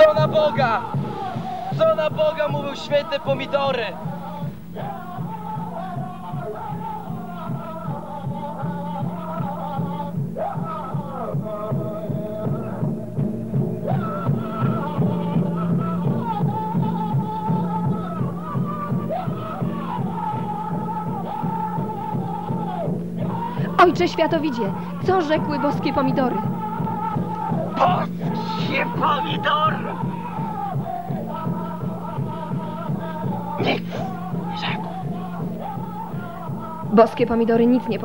Co na Boga mówią święte pomidory? Ojcze Światowidzie, co rzekły boskie pomidory? Boskie pomidor! Nic rzekł. Boskie pomidory nic nie